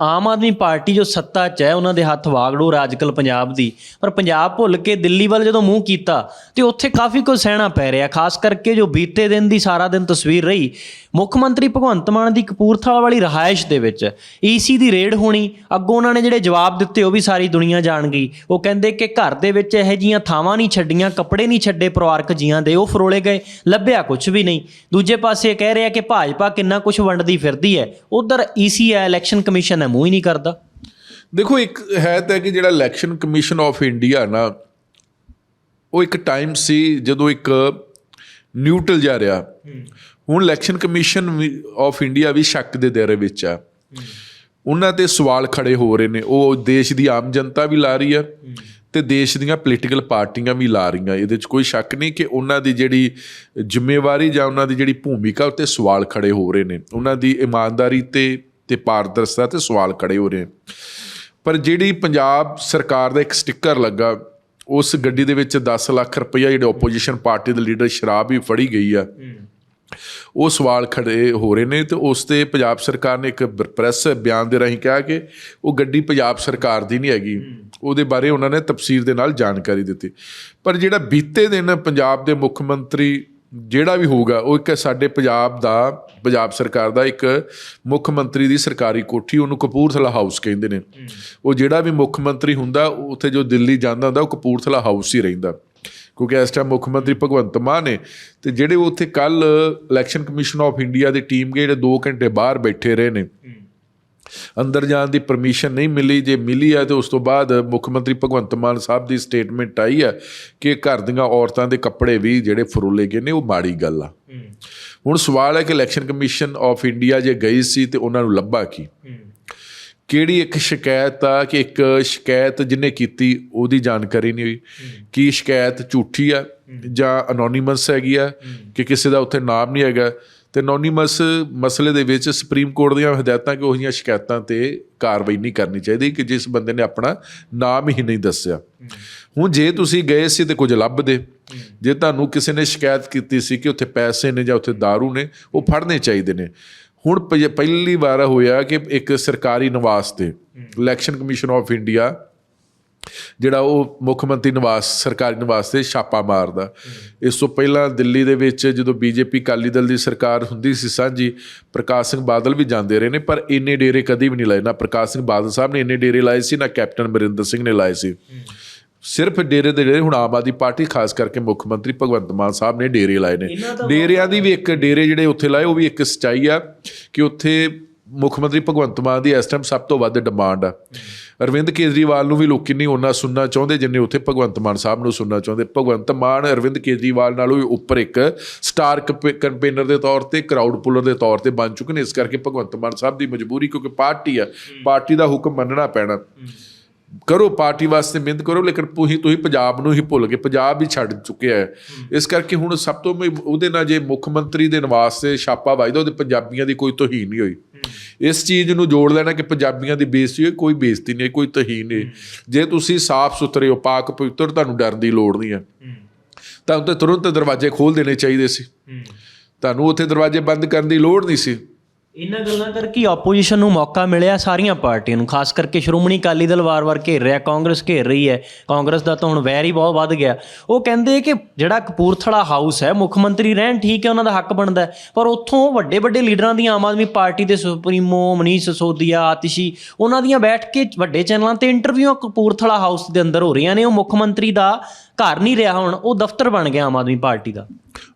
ਆਮ Aadmi party ਜੋ ਸੱਤਾ 'ਚ ਹੈ, ਉਹਨਾਂ ਦੇ ਹੱਥ ਵਾਗੜੋ ਰਾਜਕਲ ਪੰਜਾਬ ਦੀ। ਪਰ ਪੰਜਾਬ ਭੁੱਲ ਕੇ ਦਿੱਲੀ ਵੱਲ ਜਦੋਂ ਮੂੰਹ ਕੀਤਾ, ਤੇ ਉੱਥੇ ਕਾਫੀ ਕੁਝ ਸਹਿਣਾ ਪੈ ਰਿਹਾ। ਖਾਸ ਕਰਕੇ ਜੋ ਬੀਤੇ ਦਿਨ ਦੀ ਸਾਰਾ ਦਿਨ ਤਸਵੀਰ ਰਹੀ, ਮੁੱਖ ਮੰਤਰੀ ਭਗਵੰਤ ਮਾਨ ਦੀ ਕਪੂਰਥਲਾ ਵਾਲੀ ਰਹਾਇਸ਼ ਦੇ ਵਿੱਚ ਈਸੀ ਦੀ ਰੇਡ ਹੋਣੀ, ਅੱਗੋਂ ਉਹਨਾਂ ਨੇ ਜਿਹੜੇ ਜਵਾਬ ਦਿੱਤੇ ਉਹ ਵੀ ਸਾਰੀ ਦੁਨੀਆ ਜਾਣ ਗਈ। ਉਹ ਕਹਿੰਦੇ ਕਿ ਘਰ ਦੇ ਵਿੱਚ ਇਹੋ ਜੀਆਂ ਥਾਵਾਂ ਨਹੀਂ ਛੱਡੀਆਂ, ਕੱਪੜੇ ਨਹੀਂ ਛੱਡੇ ਪਰਿਵਾਰਕ ਜੀਆਂ ਦੇ, ਉਹ ਫਰੋਲੇ ਗਏ, ਲੱਭਿਆ ਕੁਝ ਵੀ ਨਹੀਂ। ਦੂਜੇ ਪਾਸੇ ਕਹਿ ਰਿਹਾ ਕਿ ਭਾਜਪਾ ਕਿੰਨਾ ਕੁਝ ਵੰਡਦੀ ਫਿਰਦੀ ਹੈ। ਉਧਰ ਈਸੀ ਹੈ, ਇਲੈਕਸ਼ਨ ਕਮਿਸ਼ਨ ਹੈ ਮੂੰਹ ਹੀ ਨਹੀਂ ਕਰਦਾ। ਦੇਖੋ, ਇੱਕ ਹੈ ਤਾਂ ਕਿ ਜਿਹੜਾ ਇਲੈਕਸ਼ਨ ਕਮਿਸ਼ਨ ਆਫ ਇੰਡੀਆ ਨਾ, ਉਹ ਇੱਕ ਟਾਈਮ ਸੀ ਜਦੋਂ ਇੱਕ ਨਿਊਟਰਲ ਜਾ ਰਿਹਾ। ਹੁਣ ਇਲੈਕਸ਼ਨ ਕਮਿਸ਼ਨ ਆਫ ਇੰਡੀਆ ਵੀ ਸ਼ੱਕ ਦੇ ਦਾਇਰੇ ਵਿੱਚ ਆ। ਉਹਨਾਂ ਤੇ ਸਵਾਲ ਖੜੇ ਹੋ ਰਹੇ ਨੇ। ਉਹ ਦੇਸ਼ ਦੀ ਆਮ ਜਨਤਾ ਵੀ ਲਾ ਰਹੀ ਆ ਤੇ ਦੇਸ਼ ਦੀਆਂ ਪੋਲੀਟੀਕਲ ਪਾਰਟੀਆਂ ਵੀ ਲਾ ਰਹੀਆਂ। ਇਹਦੇ 'ਚ ਕੋਈ ਸ਼ੱਕ ਨਹੀਂ ਕਿ ਉਹਨਾਂ ਦੀ ਜਿਹੜੀ ਜ਼ਿੰਮੇਵਾਰੀ ਜਾਂ ਉਹਨਾਂ ਦੀ ਜਿਹੜੀ ਭੂਮਿਕਾ ਉੱਤੇ ਸਵਾਲ ਖੜੇ ਹੋ ਰਹੇ ਨੇ। ਉਹਨਾਂ ਦੀ ਇਮਾਨਦਾਰੀ ਤੇ ਤੇ ਪਾਰਦਰਸ਼ਤਾ ਤੇ ਸਵਾਲ ਖੜੇ ਹੋ ਰਹੇ ਪਰ ਜਿਹੜੀ ਪੰਜਾਬ ਸਰਕਾਰ ਦਾ ਇੱਕ ਸਟicker ਲੱਗਾ ਉਸ ਗੱਡੀ ਦੇ ਵਿੱਚ 10 ਲੱਖ ਰੁਪਈਆ ਜਿਹੜੇ ਆਪੋਜੀਸ਼ਨ ਪਾਰਟੀ ਦੇ ਲੀਡਰ ਸ਼ਰਾਬ ਵੀ ਫੜੀ ਗਈ ਆ। ਉਹ ਸਵਾਲ ਖੜੇ ਹੋ ਰਹੇ ਨੇ ਤੇ ਉਸ ਤੇ ਪੰਜਾਬ ਸਰਕਾਰ ਨੇ ਇੱਕ ਪ੍ਰੈਸ ਬਿਆਨ ਦੇ ਰਾਹੀਂ ਕਿਹਾ ਕਿ ਉਹ ਗੱਡੀ ਪੰਜਾਬ ਸਰਕਾਰ ਦੀ ਨਹੀਂ ਹੈਗੀ। ਉਹਦੇ ਬਾਰੇ ਉਹਨਾਂ ਨੇ ਤਫਸੀਰ ਦੇ ਨਾਲ ਜਾਣਕਾਰੀ ਦਿੱਤੀ। ਪਰ ਜਿਹੜਾ ਬੀਤੇ ਦਿਨ ਪੰਜਾਬ ਦੇ ਮੁੱਖ ਮੰਤਰੀ ਜਿਹੜਾ ਵੀ ਹੋਊਗਾ ਉਹ ਇੱਕ ਸਾਡੇ ਪੰਜਾਬ ਦਾ ਪੰਜਾਬ ਸਰਕਾਰ ਦਾ ਇੱਕ ਮੁੱਖ ਮੰਤਰੀ ਦੀ ਸਰਕਾਰੀ ਕੋਠੀ ਉਹਨੂੰ ਕਪੂਰਥਲਾ ਹਾਊਸ ਕਹਿੰਦੇ ਨੇ। ਉਹ ਜਿਹੜਾ ਵੀ ਮੁੱਖ ਮੰਤਰੀ ਹੁੰਦਾ ਉੱਥੇ ਜੋ ਦਿੱਲੀ ਜਾਂਦਾ ਹੁੰਦਾ ਉਹ ਕਪੂਰਥਲਾ ਹਾਊਸ ਹੀ ਰਹਿੰਦਾ। ਕਿਉਂਕਿ ਇਸ ਟਾਈਮ ਮੁੱਖ ਮੰਤਰੀ ਭਗਵੰਤ ਮਾਨ ਨੇ ਤੇ ਜਿਹੜੇ ਉੱਥੇ ਕੱਲ ਇਲੈਕਸ਼ਨ ਕਮਿਸ਼ਨ ਆਫ ਇੰਡੀਆ ਦੀ ਟੀਮ ਗਏ ਜਿਹੜੇ 2 ਘੰਟੇ ਬਾਹਰ ਬੈਠੇ ਰਹੇ ਨੇ। ਅੰਦਰ ਜਾਣ ਦੀ ਪਰਮਿਸ਼ਨ ਨਹੀਂ ਮਿਲੀ ਜੇ ਮਿਲੀ ਹੈ ਤੇ ਉਸ ਤੋਂ ਬਾਅਦ ਮੁੱਖ ਮੰਤਰੀ ਭਗਵੰਤ ਮਾਨ ਸਾਹਿਬ ਦੀ ਸਟੇਟਮੈਂਟ ਆਈ ਹੈ ਕਿ ਘਰ ਦੀਆਂ ਔਰਤਾਂ ਦੇ ਕੱਪੜੇ ਵੀ ਜਿਹੜੇ ਫਰੋਲੇ ਗਏ ਨੇ ਉਹ ਮਾੜੀ ਗੱਲ ਆ। ਹੁਣ ਸਵਾਲ ਹੈ ਕਿ ਇਲੈਕਸ਼ਨ ਕਮਿਸ਼ਨ ਆਫ ਇੰਡੀਆ ਜੇ ਗਈ ਸੀ ਤੇ ਉਹਨਾਂ ਨੂੰ ਲੱਭਾ ਕੀ? ਕਿਹੜੀ ਇੱਕ ਸ਼ਿਕਾਇਤ ਆ ਕਿ ਇੱਕ ਸ਼ਿਕਾਇਤ ਜਿਹਨੇ ਕੀਤੀ ਉਹਦੀ ਜਾਣਕਾਰੀ ਨਹੀਂ ਹੋਈ? ਕੀ ਸ਼ਿਕਾਇਤ ਝੂਠੀ ਆ ਜਾਂ ਅਨੋਨਿਮਸ ਹੈਗੀ ਆ? ਕਿ ਕਿਸੇ ਦਾ ਉੱਥੇ ਨਾਮ ਨਹੀਂ ਹੈਗਾ? ਤੇ ਅਨੋਨਿਮਸ ਮਸਲੇ ਦੇ ਵਿੱਚ ਸੁਪਰੀਮ ਕੋਰਟ ਦੀਆਂ ਹਦਾਇਤਾਂ ਕਿ ਉਹ ਜਿਹੀਆਂ ਸ਼ਿਕਾਇਤਾਂ ਤੇ ਕਾਰਵਾਈ ਨਹੀਂ ਕਰਨੀ ਚਾਹੀਦੀ ਕਿ ਜਿਸ ਬੰਦੇ ਨੇ ਆਪਣਾ ਨਾਮ ਹੀ ਨਹੀਂ ਦੱਸਿਆ। ਹੁਣ ਜੇ ਤੁਸੀਂ ਗਏ ਸੀ ਤੇ ਕੁਝ ਲੱਭਦੇ ਜੇ ਤੁਹਾਨੂੰ ਕਿਸੇ ਨੇ ਸ਼ਿਕਾਇਤ ਕੀਤੀ ਸੀ ਕਿ ਉੱਥੇ ਪੈਸੇ ਨੇ ਜਾਂ ਉੱਥੇ दारू ਨੇ ਉਹ ਫੜਨੇ ਚਾਹੀਦੇ ਨੇ। ਹੁਣ ਪਹਿਲੀ ਵਾਰ ਹੋਇਆ ਕਿ ਇੱਕ ਸਰਕਾਰੀ ਨਿਵਾਸ ਤੇ ਇਲੈਕਸ਼ਨ ਕਮਿਸ਼ਨ ਆਫ ਇੰਡੀਆ ਜਿਹੜਾ ਉਹ ਮੁੱਖ ਮੰਤਰੀ ਨਿਵਾਸ ਸਰਕਾਰੀ ਨਿਵਾਸ ਤੇ ਛਾਪਾ ਮਾਰਦਾ। ਇਸ ਤੋਂ ਪਹਿਲਾਂ ਦਿੱਲੀ ਦੇ ਵਿੱਚ ਜਦੋਂ ਬੀਜੇਪੀ ਕਾਲੀ ਦਲ ਦੀ ਸਰਕਾਰ ਹੁੰਦੀ ਸੀ ਸਾਂਝੀ ਪ੍ਰਕਾਸ਼ ਸਿੰਘ ਬਾਦਲ ਵੀ ਜਾਂਦੇ ਰਹੇ ਨੇ ਪਰ ਇੰਨੇ ਡੇਰੇ ਕਦੀ ਵੀ ਨਹੀਂ ਲਾਏ। ਨਾ ਪ੍ਰਕਾਸ਼ ਸਿੰਘ ਬਾਦਲ ਸਾਹਿਬ ਨੇ ਇੰਨੇ ਡੇਰੇ ਲਾਏ ਸੀ ਨਾ ਕੈਪਟਨ ਅਮਰਿੰਦਰ ਸਿੰਘ ਨੇ ਲਾਏ ਸੀ। ਸਿਰਫ ਡੇਰੇ ਦੇ ਡੇਰੇ ਹੁਣ ਆਮ ਆਦਮੀ ਪਾਰਟੀ ਖਾਸ ਕਰਕੇ ਮੁੱਖ ਮੰਤਰੀ ਭਗਵੰਤ ਮਾਨ ਸਾਹਿਬ ਨੇ ਡੇਰੇ ਲਾਏ ਨੇ। ਡੇਰਿਆਂ ਦੀ ਵੀ ਇੱਕ ਡੇਰੇ ਜਿਹੜੇ ਉੱਥੇ ਲਾਏ ਉਹ ਵੀ ਇੱਕ ਸਚਾਈ ਆ ਕਿ ਉੱਥੇ ਮੁੱਖ ਮੰਤਰੀ ਭਗਵੰਤ ਮਾਨ ਦੀ ਇਸ ਟਾਈਮ ਸਭ ਤੋਂ ਵੱਧ ਡਿਮਾਂਡ ਆ। ਅਰਵਿੰਦ ਕੇਜਰੀਵਾਲ ਨੂੰ ਵੀ ਲੋਕੀ ਨਹੀਂ ਉਹਨਾਂ ਸੁਣਨਾ ਚਾਹੁੰਦੇ ਜਿੰਨੇ ਉੱਥੇ ਭਗਵੰਤ ਮਾਨ ਸਾਹਿਬ ਨੂੰ ਸੁਣਨਾ ਚਾਹੁੰਦੇ। ਭਗਵੰਤ ਮਾਨ ਅਰਵਿੰਦ ਕੇਜਰੀਵਾਲ ਨਾਲੋਂ ਵੀ ਉੱਪਰ ਇੱਕ ਸਟਾਰ ਕੰਪੇਨਰ ਦੇ ਤੌਰ ਤੇ ਕਰਾਊਡ ਪੁਲਰ ਦੇ ਤੌਰ ਤੇ ਬਣ ਚੁੱਕੇ ਨੇ। ਇਸ ਕਰਕੇ ਭਗਵੰਤ ਮਾਨ ਸਾਹਿਬ ਦੀ ਮਜਬੂਰੀ ਕਿਉਂਕਿ ਪਾਰਟੀ ਆ ਪਾਰਟੀ ਦਾ ਹੁਕਮ ਮੰਨਣਾ ਪੈਣਾ। ਕਰੋ ਪਾਰਟੀ ਵਾਸਤੇ ਮਿਹਨਤ ਕਰੋ ਲੇਕਿਨ ਤੁਸੀਂ ਤੁਸੀਂ ਪੰਜਾਬ ਨੂੰ ਹੀ ਭੁੱਲ ਗਏ। ਪੰਜਾਬ ਹੀ ਛੱਡ ਚੁੱਕਿਆ ਹੈ। ਇਸ ਕਰਕੇ ਹੁਣ ਸਭ ਤੋਂ ਉਹਦੇ ਨਾਲ ਜੇ ਮੁੱਖ ਮੰਤਰੀ ਦੇ ਨਿਵਾਸ ਤੇ ਛਾਪਾ ਵੱਜਦਾ ਉਹਦੇ ਪੰਜਾਬੀਆਂ ਦੀ ਕੋਈ ਤੋਹੀਨ ਨਹੀਂ ਹੋਈ। ਇਸ ਚੀਜ਼ ਨੂੰ ਜੋੜ ਲੈਣਾ ਕਿ ਪੰਜਾਬੀਆਂ ਦੀ ਬੇਇੱਜ਼ਤੀ ਹੋਈ ਕੋਈ ਬੇਇੱਜ਼ਤੀ ਨਹੀਂ ਕੋਈ ਤੋਹੀਨ ਨਹੀਂ ਜੇ ਤੁਸੀਂ ਸਾਫ਼ ਸੁਥਰੇ ਹੋ ਪਾਕ ਪਵਿੱਤਰ ਤੁਹਾਨੂੰ ਡਰਨ ਦੀ ਲੋੜ ਨਹੀਂ ਹੈ। ਤਾਂ ਉੱਤੇ ਤੁਰੰਤ ਦਰਵਾਜ਼ੇ ਖੋਲ ਦੇਣੇ ਚਾਹੀਦੇ ਸੀ। ਤੁਹਾਨੂੰ ਉੱਥੇ ਦਰਵਾਜ਼ੇ ਬੰਦ ਕਰਨ ਦੀ ਲੋੜ ਨਹੀਂ ਸੀ। ਇਹਨਾਂ ਗੱਲਾਂ ਕਰਕੇ ਆਪੋਜੀਸ਼ਨ ਨੂੰ ਮੌਕਾ ਮਿਲਿਆ ਸਾਰੀਆਂ ਪਾਰਟੀਆਂ ਨੂੰ, ਖਾਸ ਕਰਕੇ ਸ਼੍ਰੋਮਣੀ ਅਕਾਲੀ ਦਲ ਵਾਰ-ਵਾਰ ਘੇਰ ਰਿਹਾ, ਕਾਂਗਰਸ ਘੇਰ ਰਹੀ ਹੈ। ਕਾਂਗਰਸ ਦਾ ਤਾਂ ਹੁਣ ਵੈਰ ਹੀ ਬਹੁਤ ਵੱਧ ਗਿਆ। ਉਹ ਕਹਿੰਦੇ ਕਿ ਜਿਹੜਾ ਕਪੂਰਥਲਾ ਹਾਊਸ ਹੈ, ਮੁੱਖ ਮੰਤਰੀ ਰਹਿਣ ਠੀਕ ਹੈ, ਉਹਨਾਂ ਦਾ ਹੱਕ ਬਣਦਾ ਪਰ ਉੱਥੋਂ ਵੱਡੇ ਵੱਡੇ ਲੀਡਰਾਂ ਦੀਆਂ ਆਮ ਆਦਮੀ ਪਾਰਟੀ ਦੇ ਸੁਪਰੀਮੋ, ਮਨੀਸ਼ ਸੋਦੀਆ ਆਤਿਸ਼ੀ, ਉਹਨਾਂ ਦੀਆਂ ਬੈਠ ਕੇ ਵੱਡੇ ਚੈਨਲਾਂ ਤੇ ਇੰਟਰਵਿਊਆਂ ਕਪੂਰਥਲਾ ਹਾਊਸ ਦੇ ਅੰਦਰ ਹੋ ਰਹੀਆਂ ਨੇ। ਉਹ ਮੁੱਖ ਮੰਤਰੀ ਦਾ ਘਰ ਨਹੀਂ ਰਿਹਾ ਹੁਣ, ਉਹ ਦਫ਼ਤਰ ਬਣ ਗਿਆ ਆਮ ਆਦਮੀ ਪਾਰਟੀ ਦਾ।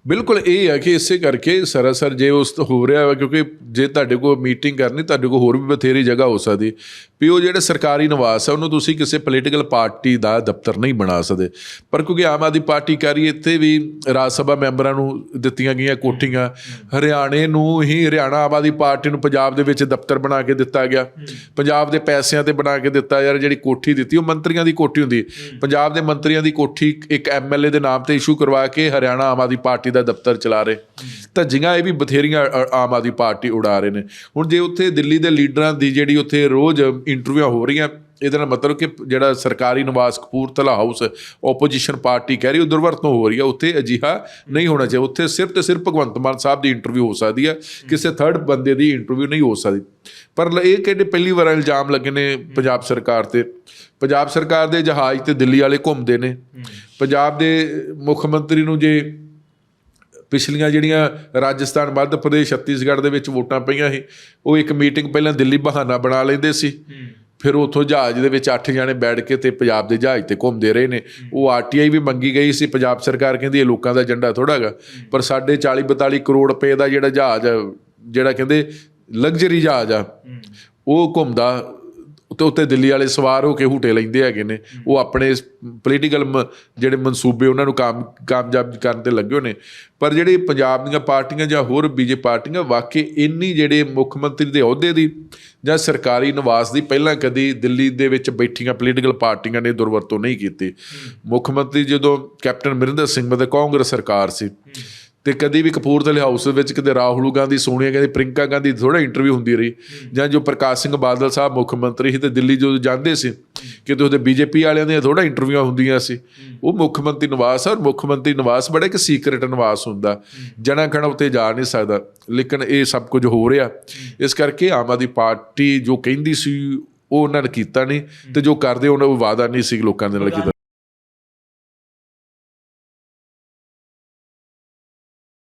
ਬਿਲਕੁਲ ਇਹ ਹੈ ਕਿ ਇਸੇ ਕਰਕੇ ਸਰਾਸਰ ਜੇ ਉਸ ਤੋਂ ਹੋ ਰਿਹਾ ਹੈ ਕਿਉਂਕਿ ਜੇ ਤੁਹਾਡੇ ਕੋਲ ਮੀਟਿੰਗ ਕਰਨੀ, ਤੁਹਾਡੇ ਕੋਲ ਹੋਰ ਵੀ ਬਥੇਰੀ ਜਗ੍ਹਾ ਹੋ ਸਕਦੀ। ਵੀ ਉਹ ਜਿਹੜੇ ਸਰਕਾਰੀ ਨਿਵਾਸ ਹੈ ਉਹਨੂੰ ਤੁਸੀਂ ਕਿਸੇ ਪੋਲੀਟੀਕਲ ਪਾਰਟੀ ਦਾ ਦਫ਼ਤਰ ਨਹੀਂ ਬਣਾ ਸਕਦੇ। ਪਰ ਕਿਉਂਕਿ ਆਮ ਆਦਮੀ ਪਾਰਟੀ ਕਰੀ ਇੱਥੇ ਵੀ ਰਾਜ ਸਭਾ ਮੈਂਬਰਾਂ ਨੂੰ ਦਿੱਤੀਆਂ ਗਈਆਂ ਕੋਠੀਆਂ। ਹਰਿਆਣੇ ਨੂੰ ਹੀ ਹਰਿਆਣਾ ਆਮ ਆਦਮੀ ਪਾਰਟੀ ਨੂੰ ਪੰਜਾਬ ਦੇ ਵਿੱਚ ਦਫ਼ਤਰ ਬਣਾ ਕੇ ਦਿੱਤਾ ਗਿਆ। ਪੰਜਾਬ ਦੇ ਪੈਸਿਆਂ ਤੇ ਬਣਾ ਕੇ ਦਿੱਤਾ ਯਾਰ, ਜਿਹੜੀ ਕੋਠੀ ਦਿੱਤੀ, ਉਹ ਮੰਤਰੀਆਂ ਦੀ ਕੋਠੀ ਹੁੰਦੀ ਪੰਜਾਬ ਦੇ ਮੰਤਰੀਆਂ ਦੀ ਕੋਠੀ ਇੱਕ ਐਮਐਲਏ ਦੇ ਨਾਮ ਤੇ ਇਸ਼ੂ ਕਰਵਾ ਕੇ ਹਰਿਆਣਾ ਆਮ ਆਦਮੀ ਪਾਰਟੀ ਦਾ ਦਫ਼ਤਰ ਚਲਾ ਰਹੇ। ਤਾਂ ਜਿਹੀਆਂ ਇਹ ਵੀ ਬਥੇਰੀਆਂ ਆਮ ਆਦਮੀ ਪਾਰਟੀ ਉਡਾ ਰਹੇ ਨੇ। ਹੁਣ ਜੇ ਉੱਥੇ ਦਿੱਲੀ ਦੇ ਲੀਡਰਾਂ ਦੀ ਜਿਹੜੀ ਉੱਥੇ ਰੋਜ਼ ਇੰਟਰਵਿਊ ਹੋ ਰਹੀਆਂ ਇਹਦੇ ਨਾਲ ਮਤਲਬ ਕਿ ਜਿਹੜਾ ਸਰਕਾਰੀ ਨਿਵਾਸ ਕਪੂਰਥਲਾ ਹਾਊਸ ਆਪੋਜੀਸ਼ਨ ਪਾਰਟੀ ਕਹਿ ਰਹੀ ਉਹ ਦੁਰਵਰਤੋਂ ਹੋ ਰਹੀ ਹੈ। ਉੱਥੇ ਅਜਿਹਾ ਨਹੀਂ ਹੋਣਾ ਚਾਹੀਦਾ। ਉੱਥੇ ਸਿਰਫ ਤੇ ਸਿਰਫ ਭਗਵੰਤ ਮਾਨ ਸਾਹਿਬ ਦੀ ਇੰਟਰਵਿਊ ਹੋ ਸਕਦੀ ਹੈ। ਕਿਸੇ ਥਰਡ ਬੰਦੇ ਦੀ ਇੰਟਰਵਿਊ ਨਹੀਂ ਹੋ ਸਕਦੀ। ਪਰ ਇਹ ਕਿਹੜੇ ਪਹਿਲੀ ਵਾਰ ਇਲਜ਼ਾਮ ਲੱਗੇ ਨੇ ਪੰਜਾਬ ਸਰਕਾਰ ਤੇ। ਪੰਜਾਬ ਸਰਕਾਰ ਦੇ ਜਹਾਜ਼ ਤੇ ਦਿੱਲੀ ਵਾਲੇ ਘੁੰਮਦੇ ਨੇ। ਪੰਜਾਬ ਦੇ ਮੁੱਖ ਮੰਤਰੀ ਨੂੰ ਜੇ ਪਿਛਲੀਆਂ ਜਿਹੜੀਆਂ ਰਾਜਸਥਾਨ ਮੱਧ ਪ੍ਰਦੇਸ਼ ਛੱਤੀਸਗੜ੍ਹ ਦੇ ਵਿੱਚ ਵੋਟਾਂ ਪਈਆਂ ਸੀ ਉਹ ਇੱਕ ਮੀਟਿੰਗ ਪਹਿਲਾਂ ਦਿੱਲੀ ਬਹਾਨਾ ਬਣਾ ਲੈਂਦੇ ਸੀ। ਫਿਰ ਉੱਥੋਂ ਜਹਾਜ਼ ਦੇ ਵਿੱਚ 8 ਜਣੇ ਬੈਠ ਕੇ ਤੇ ਪੰਜਾਬ ਦੇ ਜਹਾਜ਼ ਤੇ ਘੁੰਮਦੇ ਰਹੇ ਨੇ। ਉਹ ਆਰਟੀਆਈ ਵੀ ਮੰਗੀ ਗਈ ਸੀ ਪੰਜਾਬ ਸਰਕਾਰ ਕਹਿੰਦੀ ਇਹ ਲੋਕਾਂ ਦਾ ਏਜੰਡਾ ਥੋੜਾ ਹੈਗਾ। ਪਰ ਸਾਡੇ 40 42 ਕਰੋੜ ਰੁਪਏ ਦਾ ਜਿਹੜਾ ਜਹਾਜ਼ ਜਿਹੜਾ ਕਹਿੰਦੇ ਲਗਜ਼ਰੀ ਜਹਾਜ਼ ਆ ਉਹ ਘੁੰਮਦਾ ਉੱਤੇ ਉੱਤੇ ਦਿੱਲੀ ਵਾਲੇ ਸਵਾਰ ਹੋ ਕੇ ਹੂਟੇ ਲੈਂਦੇ ਹੈਗੇ ਨੇ। ਉਹ ਆਪਣੇ ਪੋਲੀਟੀਕਲ ਜਿਹੜੇ ਮਨਸੂਬੇ ਉਹਨਾਂ ਨੂੰ ਕਾਮ ਕਾਮਯਾਬ ਕਰਨ ਤੇ ਲੱਗੇ ਹੋਏ ਨੇ। ਪਰ ਜਿਹੜੇ ਪੰਜਾਬ ਦੀਆਂ ਪਾਰਟੀਆਂ ਜਾਂ ਹੋਰ ਬੀਜੇ ਪਾਰਟੀਆਂ ਵਾਕਈ ਇੰਨੀ ਜਿਹੜੇ ਮੁੱਖ ਮੰਤਰੀ ਦੇ ਅਹੁਦੇ ਦੀ ਜਾਂ ਸਰਕਾਰੀ ਨਿਵਾਸ ਦੀ ਪਹਿਲਾਂ ਕਦੀ ਦਿੱਲੀ ਦੇ ਵਿੱਚ ਬੈਠੀਆਂ ਪੋਲੀਟੀਕਲ ਪਾਰਟੀਆਂ ਨੇ ਦੁਰਵਰਤੋਂ ਨਹੀਂ ਕੀਤੀ। ਮੁੱਖ ਮੰਤਰੀ ਜਦੋਂ ਕੈਪਟਨ ਅਮਰਿੰਦਰ ਸਿੰਘ ਮਤੇ ਕਾਂਗਰਸ ਸਰਕਾਰ ਸੀ। ਤੇ ਕਦੀ ਵੀ ਕਪੂਰਥਲੇ ਹਾਊਸ ਦੇ ਵਿੱਚ ਕਿਤੇ ਰਾਹੁਲ ਗਾਂਧੀ, ਸੋਨੀਆ ਗਾਂਧੀ ਪ੍ਰਿੰਕਾ ਗਾਂਧੀ ਥੋੜਾ ਇੰਟਰਵਿਊ ਹੁੰਦੀ ਰਹੀ, ਜਾਂ ਜੋ ਪ੍ਰਕਾਸ਼ ਸਿੰਘ ਬਾਦਲ ਸਾਹਿਬ ਮੁੱਖ ਮੰਤਰੀ ਸੀ ਤੇ ਦਿੱਲੀ ਜਦੋਂ ਜਾਂਦੇ ਸੀ, ਕਿਤੇ ਉਹਦੇ ਬੀਜੇਪੀ ਵਾਲਿਆਂ ਦੀਆਂ ਥੋੜਾ ਇੰਟਰਵਿਊਆਂ ਹੁੰਦੀਆਂ ਸੀ, ਉਹ ਮੁੱਖ ਮੰਤਰੀ ਨਿਵਾਸ, ਔਰ ਮੁੱਖ ਮੰਤਰੀ ਨਿਵਾਸ ਬੜਾ ਇੱਕ ਸੀਕ੍ਰੀਟ ਨਿਵਾਸ ਹੁੰਦਾ, ਜਣਾ ਖਣਾ ਉੱਤੇ ਜਾ ਨਹੀਂ ਸਕਦਾ, ਲੇਕਿਨ ਇਹ ਸਭ ਕੁਝ ਹੋ ਰਿਹਾ, ਇਸ ਕਰਕੇ ਆਮ ਆਦਮੀ ਪਾਰਟੀ ਜੋ ਕਹਿੰਦੀ ਸੀ ਉਹ ਉਹਨਾਂ ਨੇ ਕੀਤਾ ਨਹੀਂ, ਤੇ ਜੋ ਕਰਦੇ ਉਹਨਾਂ ਉਹ ਵਾਅਦਾ ਨਹੀਂ ਸੀ ਲੋਕਾਂ ਦੇ ਨਾਲ ਕੀਤਾ।